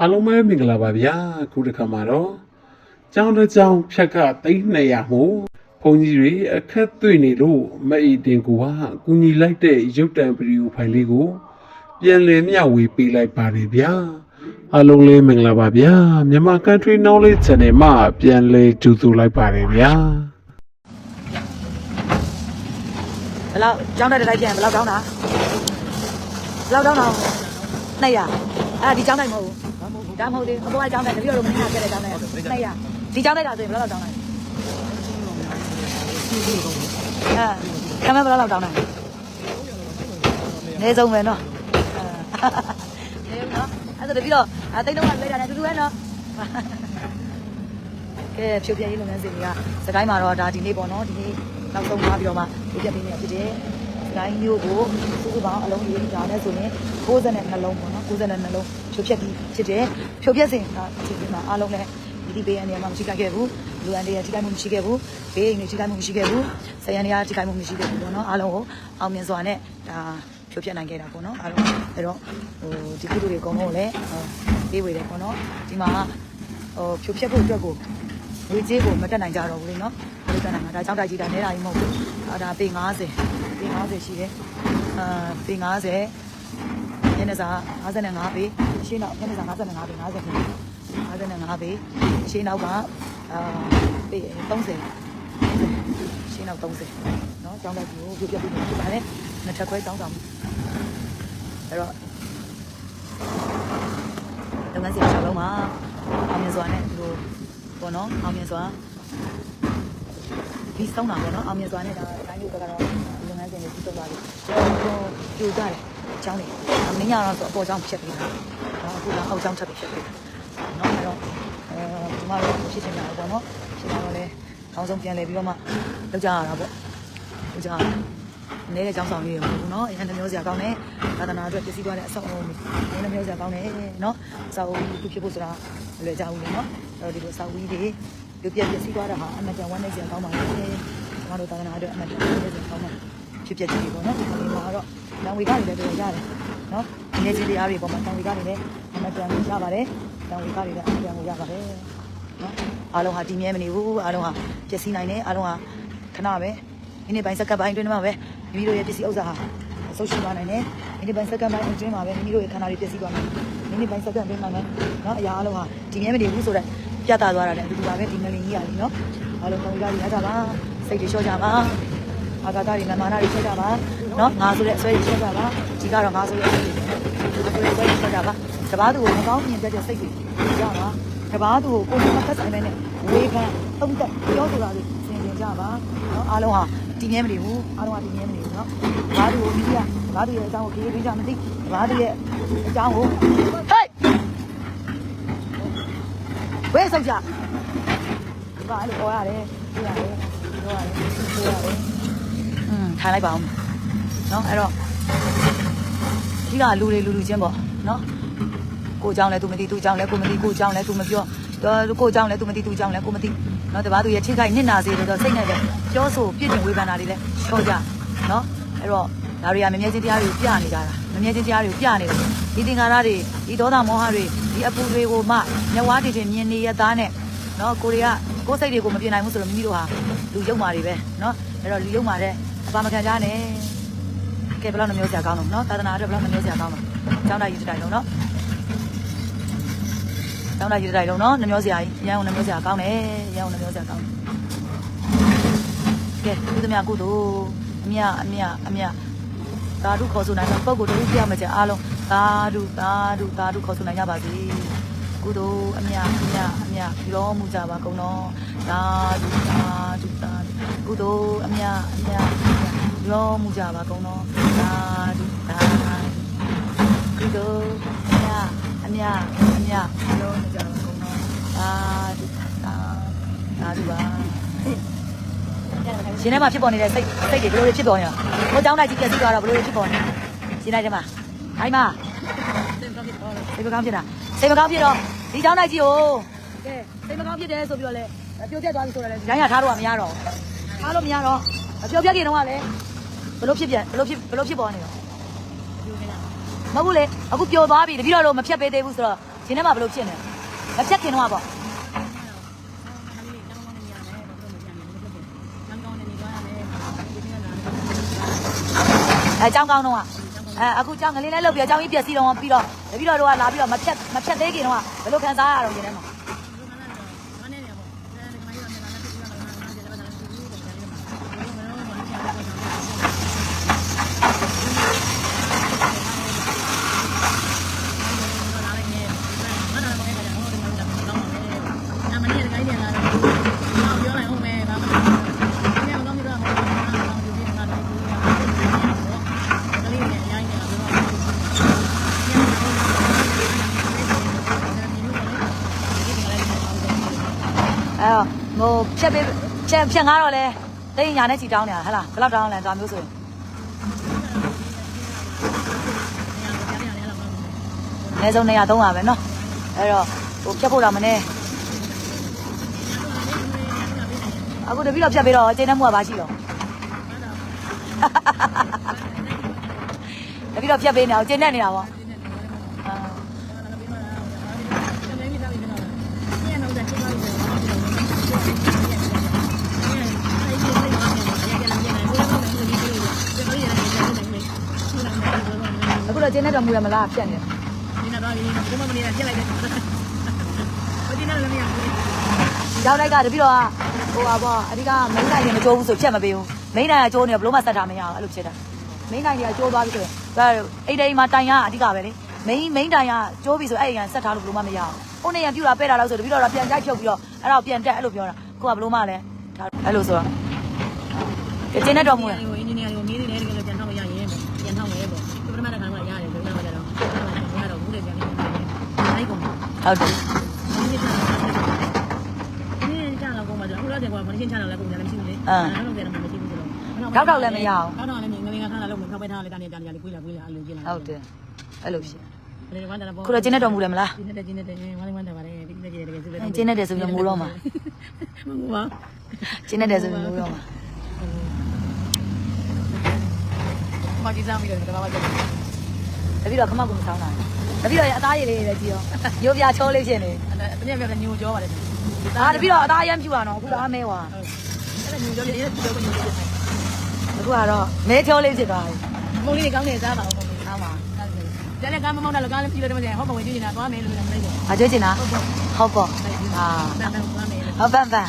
အားလုံးပဲမင်္ဂလာပါဗျာခုတစ်ခါမှာတော့ကျောင်းတစ်ကျောင်းဖြတ်ခသိန်း200မို့ဘုန်းကြီးတွေအခက်တွေ့နေလို့မအီတင်ကူဟာကူညီလိုက်တဲ့ရုပ်တံဗီဒီယိုဖိုင်လေးကို ပြန်လည်မျှဝေပေးလိုက်ပါတယ်ဗျာအားလုံးလေးမင်္ဂလာပါဗျာမြန်မာ Country Knowledge Channel မှာပြန်လည်ကြိုဆိုလိုက်ပါတယ်ဗျာဘယ်လောက်ကျောင်းတက်တစ်လိုက်ပြန်ဘယ်လောက်တောင်းတာဘယ်လောက်တောင်းတာ200အဲ့ဒါဒီကျောင်းတိုက်မဟုတ်ဘူး ဒါမဟုတ်သေးဘူးအပေါ်ကကျောင်းတိုက်တပည့်တော်မင်းကခဲ့တဲ့ကျောင်းတိုက်200ဒီကျောင်းတိုက်တာဆိုရင်ဘယ်လောက်တောင်းတာအဲခမဘယ်လောက်တောင်းတာနေဆုံးပဲနော်နေနော်အဲ့ဒါတပည့်တော်အသိတော့လိုက်တာနဲ့တူတူပဲနော်ကဲဖြိုပြရေးလုပ်ငန်းစဉ်တွေကစကိုင်းမှာတော့ဒါဒီနေ့ပေါ့နော်ဒီနေ့နောက်ဆုံးသွားပြီးတော့မှဖြိုပြပေးနေတာဖြစ်တယ်စ ကိုင်းမျိုးကိုစုစုပေါင်းအလုံးကြီးဒါနဲ့ဆိုရင်60နဲ့နှလုံးပေါ့နော်60နဲ့နှလုံးဖြိုပြပြီးဖြစ်တယ်ဖြိုပြစဉ်ကအချိန်ဒီမှာအားလုံးလည်းဒီဒီဘေးရန်တွေမှာမရှိခဲ့ဘူးလူအန်တွေထိခိုက်မှုမရှိခဲ့ဘူးဘေးအိမ်တွေထိခိုက်မှုမရှိခဲ့ဘူးဆရန်တွေကထိခိုက်မှုမရှိခဲ့ဘူးပေါ့နော်အားလုံးကိုအောင်မြင်စွာနဲ့ဒါဖြိုပြနိုင်ခဲ့တာပေါ့နော်အားလုံးအဲ့တော့ဟိုဒီကုသိုလ်တွေအကုန်လုံးကိုလည်းပေးဝေတယ်ပေါ့နော်ဒီမှာဟိုဖြိုပြဖို့အတွက်ကို ရေကြီးကိုမတက်နိုင်ကြတော့ဘူးလေနော်မတက်နိုင်တာဒါကြောင့်တိုက်ကြီးတာနဲတာကြီးမဟုတ်ဘူးအာဒါပေ90ပေ90ရှိတယ်အာပေ90ညနေစာ55ပေရှင်းနောက်ညနေစာ55ပေ90ပေ55ပေရှင်းနောက်ကအာပေ30ရှင်းနောက်30နော်ကြောင်းတိုက်ကြီးကိုပြပြပြဖြစ်ပါတယ်နှစ်ထပ်ခွဲတောင်းတောင်းအဲ့တော့လုပ်ငန်းစဉ်အကြောင်းလုံးမှာအောင်မြင်စွာနဲ့ ပေါ့နော်အောင်မြင်စွာပြီးဆုံးတာပေါ့နော်အောင်မြင်စွာနဲ့ဒါတိုင်းမျိုးကတော့ဒီလုပ်ငန်းစဉ်တွေပြီးဆုံးသွားပြီကျွန်တော်ကြိုကြတယ်အကြောင်းတွေမင်းရတော့ဆိုအပေါ်အကြောင်းဖြစ်ပြီးတာဒါအခုတော့အောက်အကြောင်းထပ်ပြီးဖြစ်ပြီးတာနော်အဲ့တော့အဲဒီမှာတော့ဖြစ်နေတာပေါ့နော်ဖြစ်တာတော့လေအောင်းဆုံးပြန်လဲပြီးတော့မှလောက်ကြရတာပေါ့လောက်ကြရနေတဲ့ကျောင်းဆောင်ကြီးရမဟုတ်ဘူးเนาะအရင်နှမျိုးစရာကောင်းတယ်သာသနာအတွက်ပြည့်စည်သွားတဲ့အဆောက်အအုံတွေနှမျိုးစရာကောင်းတယ်เนาะအဆောက်အအုံတစ်ခုဖြစ်ဖို့ဆိုတာမလွယ်ကြဘူးလေเนาะအဲ့ တော့ဒီလိုဆောက်ဝီးတွေလူပြည့်ပြည့်စည်းသွားတာဟာအမှန်တန်ဝမ်းနဲ့ကြံကောင်းပါလေကျွန်တော်တို့သာသနာအတွက်အမှန်တန်ဝမ်းနဲ့ကြံကောင်းပါဖြစ်ဖြစ်ကြည့်ပေါ့နော်ဒီမှာတော့တန်ဝေကတွေလည်းတော်ရတယ်နော်ဒီနေ့ကြီးတရားတွေပေါ်မှာတန်ဝေကတွေလည်းအမှန်တန်ရပါတယ်တန်ဝေကတွေလည်းအမှန်တန်ကိုရပါတယ်နော်အားလုံးဟာတည်မြဲမနေဘူးအားလုံးဟာပျက်စီးနိုင်တယ်အားလုံးဟာခဏပဲမိနစ်ပိုင်းစက္ကန့်ပိုင်းအတွင်းမှာပဲမိမိတို့ရဲ့ပစ္စည်းဥစ္စာဟာအဆုံးရှုံးသွားနိုင်တယ်မိနစ်ပိုင်းစက္ကန့်ပိုင်းအတွင်းမှာပဲမိမိတို့ရဲ့ခန္ဓာတွေပျက်စီးသွားနိုင်တယ်မိနစ်ပိုင်းစက္ကန့်အတွင်းမှာလည်းနော်အရာအားလုံးဟာတည်မြဲမနေဘူးဆိုတော့ ပြသသွားတာလည်းအတူတူပါပဲဒီငလင်ကြီးရလေနော်အားလုံးကောင်းကြပါလိမ့်ကြပါစိတ်တွေလျှော့ကြပါအာဂါတာတွေမာမာနာတွေလျှော့ကြပါနော်ငါဆိုတဲ့အစွဲတွေလျှော့ကြပါဒီကတော့ငါဆိုတဲ့အစွဲတွေအစွဲတွေလျှော့ကြပါကဘာသူကိုမကောင်းမြင်တတ်တဲ့စိတ်တွေကြပါကဘာသူကိုကိုယ်မသက်ဆိုင်တဲ့ဝေခံသုံးသက်ပြောဆိုတာတွေသင်သင်ကြပါနော်အားလုံးဟာတည်မြဲမနေဘူးအားလုံးဟာတည်မြဲမနေဘူးနော်ကဘာသူကိုမိကကဘာသူရဲ့အကြောင်းကိုခေးခေးကြမသိကဘာသူရဲ့အကြောင်းကိုဟဲ့ ဝေးဆုံးကြဒီပါအဲ့လိုပေါ်ရတယ်ပြရတယ်ပြောရတယ်ပြောရတယ်อืมထားလိုက်ပါအောင်เนาะအဲ့တော့ဒီကလူတွေလူလူချင်းပေါ့เนาะကိုเจ้าလဲ तू မသိ तू เจ้าလဲကိုမသိကိုเจ้าလဲ तू မပြောတော့ကိုเจ้าလဲ तू မသိ तू เจ้าလဲကိုမသိเนาะတပားသူရဲ့ထိခိုက်နစ်နာစေလို့တော့စိတ်နဲ့ပဲပြောဆိုပြည့်တင်ဝေဖန်တာတွေလဲချောကြเนาะအဲ့တော့ဒါတွေကမမြဲချင်းတရားတွေကိုပြနေကြတာမမြဲချင်းတရားတွေကိုပြနေတယ်ဒီသင်္ကာရတွေဒီဒေါသမောဟတွေ ဒီအပူတွေကိုမှမျက်ဝါးတွေတွေမြင်နေရသားနဲ့နော်ကိုတွေကကိုယ်စိတ်တွေကိုမပြင်နိုင်ဘူးဆိုတော့မိမိတို့ဟာလူယုံမာတွေပဲနော်အဲ့တော့လူယုံမာတဲ့အပါမခံကြနဲ့ကဲဘယ်လောက်နှမျိုးကြာကောင်းလို့နော်သာသနာအတွက်ဘယ်လောက်နှမျိုးကြာကောင်းလို့ကျောင်းသားယူတိုင်လုံးနော်ကျောင်းသားယူတိုင်လုံးနော်နှမျိုးစရာကြီးရန်ကုန်နှမျိုးစရာကောင်းတယ်ရန်ကုန်နှမျိုးစရာကောင်းတယ်ကဲသူသမ ्या ကုသိုလ်အမြအမြအမြသာဓုခေါ်ဆိုနိုင်တဲ့ပုံကိုယ်တူပြမကြအားလုံး သာဓုသာဓုသာဓုခေါ်ဆိုနိုင်ကြပါစေကုသိုလ်အမြအမြအမြပြုတော်မူကြပါကုန်သောသာဓုသာဓုသာဓုကုသိုလ်အမြအမြအမြပြုတော်မူကြပါကုန်သောသာဓုသာဓုကုသိုလ်အမြအမြအမြပြုတော်မူကြပါကုန်သောသာဓုသာသာဓုပါရှင်ထဲမှာဖြစ်ပေါ်နေတဲ့စိတ်စိတ်တွေဘယ်လိုတွေဖြစ်ပေါ်နေလဲ။ဟိုတောင်းလိုက်ကြည့်ပြည့်စုံသွားတော့ဘယ်လိုတွေဖြစ်ပေါ်နေလဲ။ရှင်ထဲမှာ ဟိုင်းမှာစိတ်မကောင်းဖြစ်တာစိတ်မကောင်းဖြစ်တော့ဒီเจ้าနိုင်ကြီးကိုကဲစိတ်မကောင်းဖြစ်တယ်ဆိုပြီးတော့လေပြိုပြက်သွားပြီဆိုတော့လေရိုင်းရထားတော့မရတော့ထားလို့မရတော့ပြိုပြက်ကြီးတော့ကလည်းဘယ်လိုဖြစ်ပြန်ဘယ်လိုဖြစ်ဘယ်လိုဖြစ်ပေါ်နေတော့မဟုတ်ဘူးလေအခုပြိုသွားပြီတပည့်တော်တို့မဖြတ်ပေးသေးဘူးဆိုတော့ ဂျင်းထဲမှာဘယ်လိုဖြစ်နေမဖြတ်ခင်တော့ပေါ့အဲအကြောင်းကောင်းတော့ အဲအခုကြောင်းငလေးလေးလောက်ပြီးအကြောင်းကြီးပြက်စီတော့ပြီးတော့တပြီးတော့တို့ကလာပြီးတော့မဖြတ်မဖြတ်သေးခင်တော့ဘယ်လိုခံစားရတော့ဂျင်းထဲမှာ အဲတော့ ဟိုဖြတ်ပေးဖြတ်ဖြတ်ငါတော့လဲတိတ်ညာနဲ့ချီတောင်းနေတာဟဟလားဘယ်လောက်တောင်းလဲဒါမျိုးဆိုရင်အနည်းဆုံး200 300ပဲเนาะအဲ့တော့ဟိုဖြတ်ဖို့တော့မနေအခုတပည့်တော့ဖြတ်ပြီးတော့ချိန်နှမှုကဘာရှိတော့တပည့်တော့ဖြတ်ပေးနေအောင်ချိန်နဲ့နေတာပေါ့ အခုတော့ချိန်နဲ့တော့မူရမလားဖြတ်နေတယ်ရောက်လိုက်ကတပည့်တော့ဟိုပါပေါ့အဓိကမိန်းနိုင်ရင်မကြိုးဘူးဆိုဖြတ်မပေးဘူးမိန်းနိုင်ကကြိုးနေဘလို့မှဆက်တာမရအောင်အဲ့လိုဖြစ်တာမိန်းနိုင်တွေကကြိုးသွားပြီဆိုရင်ဒါအိတ်တိန်မှာတိုင်ရအဓိကပဲလေမိန်းမိန်းတိုင်ရကြိုးပြီဆိုအဲ့ဒီကဆက်ထားလို့ဘလို့မှမရအောင်ဟိုနေရပြူတာပဲ့တာလို့ဆိုတပည့်တော့ပြန်ကြိုက်ဖြုတ်ပြီးတော့အဲ့ဒါကိုပြန်တက်အဲ့လိုပြောတာကိုကဘလို့မှလည်းဒါအဲ့လိုဆိုတော့ချိန်နဲ့တော့မူရအင်ဂျင်နီယာကိုမီးနေတယ်တကယ်လို့ပြန်ထောက်လို့ရရင်ပြန်ထောက်မယ်ပေါ့ဒီပထမတစ်ခါကရတယ်လို့ရမှာကြတော့ဘယ်တော့ဘူးလေပြန်နေတယ်အဲ့ကုန် ဟုတ်တယ်ဒီနေ့ကြာလာကုန်မှာတော့ဟိုတော့တဲ့ကွာခဏချင်းချလာလဲကုန်တယ်လည်းမရှိဘူးလေအဲ့လိုတယ်တော့မရှိဘူးဆိုတော့ထောက်တော့လည်းမြင်ငလင်ကခဏလောက်မထောက်ပဲထားလဲတန်းနေတန်းနေလေးကိုလာကိုလာအလိုကျင်းလာဟုတ်တယ်အဲ့လိုဖြစ်လေဝမ်းတယ်ပေါ့ခုတော့ချိန်နဲ့တော့မူတယ်မလားဒီနေ့တည်းဒီနေ့တည်းဝမ်းဝမ်းတယ်ပါတယ်ဒီနေ့တည်းတကယ်စစ်အဲချိန်နဲ့တယ်ဆိုပြီးမူတော့မှာမငူပါချိန်နဲ့တယ်ဆိုပြီးမူတော့မှာမကြီးစားပြီးတော့တော့ပါကြတယ်တ ပည့်တော့ခမကူမဆောင်းတာတပည့်တော့အသားရည်လေးတွေကြည့်ရောရိုးပြချိုးလေးဖြစ်နေအဲ့ဒါပြပြညိုကြောပါတယ်ဒါတပည့်တော့အသားရမ်းပြူတာနော်အခုတော့အမဲဝါအဲ့ဒါညိုကြောလေးညိုကြောကိုညိုကြောအခုကတော့မဲချိုးလေးဖြစ်သွားပြီမုံလေးကောင်းနေစားပါဦးအားမှာကျန်တဲ့ကမ်းမမောင်းတာလည်းကမ်းလည်းပြီးလို့တမန်ဟောမဝင်ကြည့်နေတာသွားမယ်လို့လည်းမလိုက်ဘူးအကျွေးချင်တာဟုတ်ပေါ့အာတန်တန်သွားမယ်လို့ဟုတ်ပန်ပန်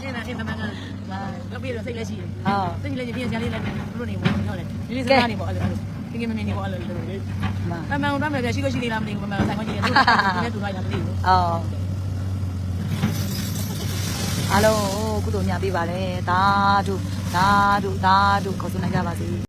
အဲ့ဒါအဲ့ဒါမှကလောက်ပြီးတော့စိတ်လက်ရှိတယ်ဟုတ်စိတ်လက်ရှိပြင်စရာလေးလည်းဘလို့နေဝင်ဟုတ်တယ်ဒီလေးစားနေပေါ့အဲ့လို ဒီကမနေနေပေါ့အဲ့လိုမအမှန်တော့မယ်ရှိလို့ရှိနေလားမသိဘူးမမှန်ဆိုင်ခွင့်ရှိတယ်သူလည်းသူလိုက်တာမသိဘူးအော်အားလုံးကုသိုလ်များပေးပါလေသာဓုသာဓုသာဓုခေါ်ဆိုနိုင်ကြပါစေ